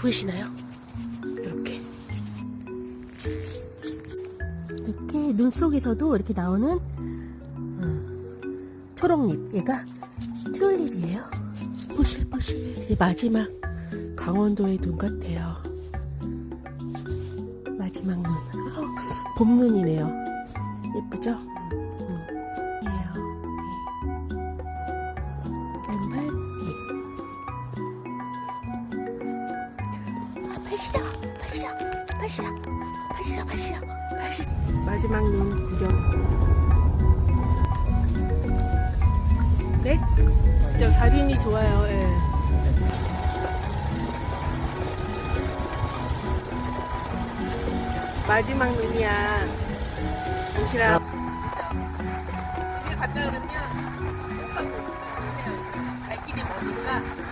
보이시나요? 이렇게. 이렇게 눈 속에서도 이렇게 나오는 음, 초록잎 얘가 튤립이에요. 보실보실. 이 마지막 강원도의 눈 같아요. 마지막 눈. 아우, 봄 눈이네요. 예쁘죠? 발 시려 발 시려 발 시려 발 시려 발 시려 발 시려 마지막 눈 구경 네? 저 살인이 좋아요 예. 마지막 눈이야. 도시락. 거기 갔다 그러면 갈 길이 머니까